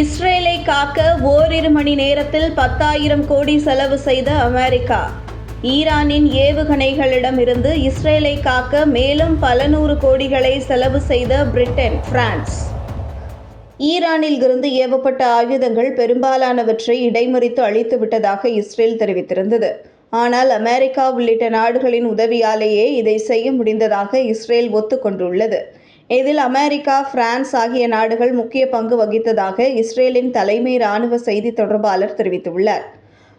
இஸ்ரேலை காக்க ஓரிரு மணி நேரத்தில் பத்தாயிரம் கோடி செலவு செய்த அமெரிக்கா. ஈரானின் ஏவுகணைகளிடமிருந்து இஸ்ரேலை காக்க மேலும் பல நூறு கோடிகளை செலவு செய்த பிரிட்டன் பிரான்ஸ். ஈரானில் இருந்து ஏவப்பட்ட ஆயுதங்கள் பெரும்பாலானவற்றை இடைமறித்து அழித்து விட்டதாக இஸ்ரேல் தெரிவித்திருந்தது. ஆனால் அமெரிக்கா உள்ளிட்ட நாடுகளின் உதவியாலேயே இதை செய்ய முடிந்ததாக இஸ்ரேல் ஒத்துக்கொண்டுள்ளது. இதில் அமெரிக்கா பிரான்ஸ் ஆகிய நாடுகள் முக்கிய பங்கு வகித்ததாக இஸ்ரேலின் தலைமை ராணுவ செய்தி தொடர்பாளர் தெரிவித்துள்ளார்.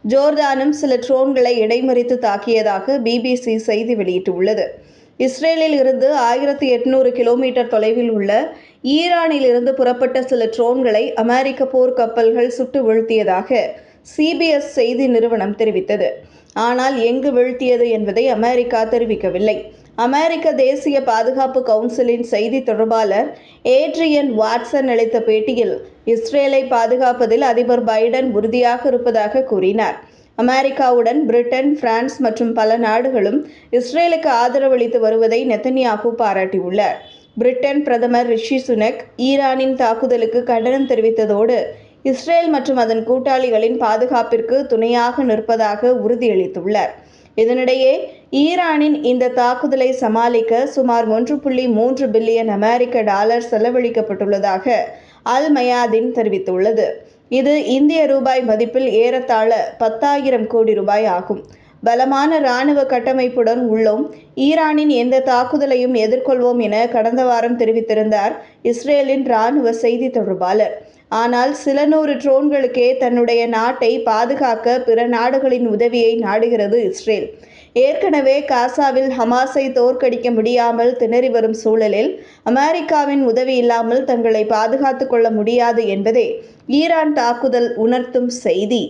ஜோர்தானும் சில ட்ரோன்களை இடைமறித்து தாக்கியதாக பிபிசி செய்தி வெளியிட்டுள்ளது. இஸ்ரேலில் இருந்து ஆயிரத்தி எட்நூறு கிலோமீட்டர் தொலைவில் உள்ள ஈரானில் இருந்து புறப்பட்ட சில ட்ரோன்களை அமெரிக்க போர்க்கப்பல்கள் சுட்டு வீழ்த்தியதாக சிபிஎஸ் செய்தி நிறுவனம் தெரிவித்தது. ஆனால் எங்கு வீழ்த்தியது என்பதை அமெரிக்கா தெரிவிக்கவில்லை. அமெரிக்க தேசிய பாதுகாப்பு கவுன்சிலின் செய்தி தொடர்பாளர் ஏட்ரியன் வாட்சன் அளித்த பேட்டியில் இஸ்ரேலை பாதுகாப்பதில் அதிபர் பைடன் உறுதியாக இருப்பதாக கூறினார். அமெரிக்காவுடன் பிரிட்டன் பிரான்ஸ் மற்றும் பல நாடுகளும் இஸ்ரேலுக்கு ஆதரவளித்து வருவதை நெத்தன்யாகு பாராட்டியுள்ளார். பிரிட்டன் பிரதமர் ரிஷி சுனக் ஈரானின் தாக்குதலுக்கு கண்டனம் தெரிவித்ததோடு இஸ்ரேல் மற்றும் அதன் கூட்டாளிகளின் பாதுகாப்பிற்கு துணையாக நிற்பதாக உறுதியளித்துள்ளார். இதனிடையே ஈரானின் இந்த தாக்குதலை சமாளிக்க சுமார் ஒன்று புள்ளி மூன்று பில்லியன் அமெரிக்க டாலர் செலவழிக்கப்பட்டுள்ளதாக அல் மயாதின் தெரிவித்துள்ளது. இது இந்திய ரூபாய் மதிப்பில் ஏறத்தாழ பத்தாயிரம் கோடி ரூபாய் ஆகும். பலமான இராணுவ கட்டமைப்புடன் உள்ளோம். ஈரானின் எந்த தாக்குதலையும் எதிர்கொள்வோம் என கடந்த வாரம் தெரிவித்திருந்தார் இஸ்ரேலின் இராணுவ செய்தி தொடர்பாளர். ஆனால் சில நூறு ட்ரோன்களுக்கே தன்னுடைய நாட்டை பாதுகாக்க பிற நாடுகளின் உதவியை நாடுகிறது இஸ்ரேல். ஏற்கனவே காசாவில் ஹமாஸை தோற்கடிக்க முடியாமல் திணறி வரும் சூழலில் அமெரிக்காவின் உதவி இல்லாமல் தங்களை பாதுகாத்துக் கொள்ள முடியாது என்பதே ஈரான் தாக்குதல் உணர்த்தும் செய்தி.